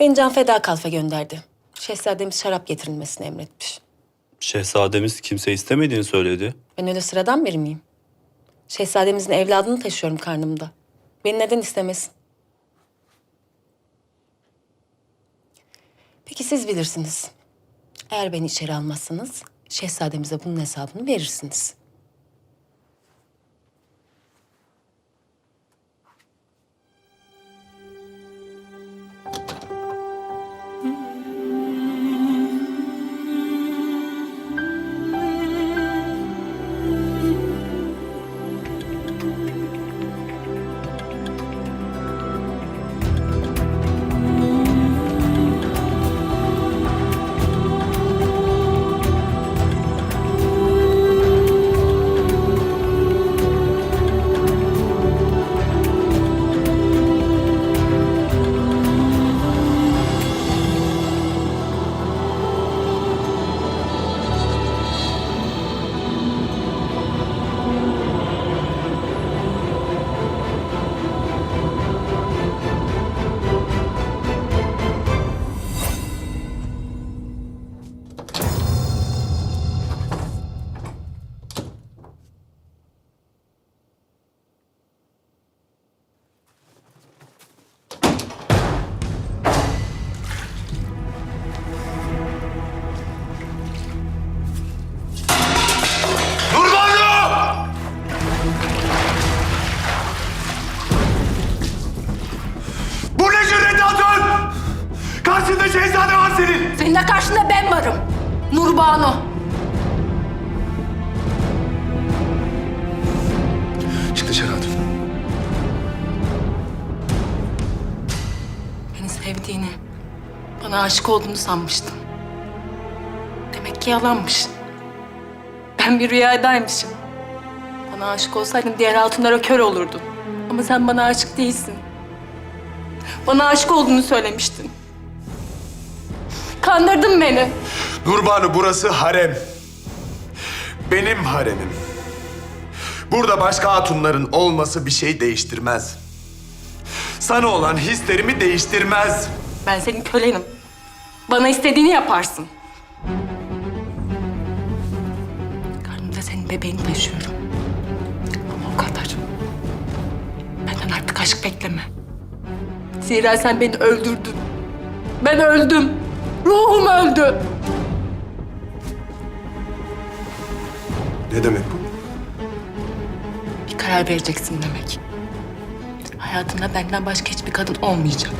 Beni Can Feda Kalfa gönderdi. Şehzademiz şarap getirilmesini emretmiş. Şehzademiz kimse istemediğini söyledi. Ben öyle sıradan biri miyim? Şehzademizin evladını taşıyorum karnımda. Beni neden istemesin? Peki siz bilirsiniz. Eğer beni içeri almazsanız şehzademize bunun hesabını verirsiniz. De karşında ben varım. Nurbanu. Çık dışarı hatun. Beni sevdiğini, bana aşık olduğunu sanmıştım. Demek ki yalanmış. Ben bir rüyadaymışım. Bana aşık olsaydın diğer hatunlara kör olurdun. Ama sen bana aşık değilsin. Bana aşık olduğunu söylemiştin. Kandırdın beni. Nurbanu burası harem. Benim haremim. Burada başka hatunların olması bir şey değiştirmez. Sana olan hislerimi değiştirmez. Ben senin kölenim. Bana istediğini yaparsın. Karnımda senin bebeğini taşıyorum. Ama o kadar. Benden artık aşk bekleme. Zira sen beni öldürdün. Ben öldüm. Ruhum öldü. Ne demek bu? Bir karar vereceksin demek. Hayatımda benden başka hiçbir kadın olmayacak.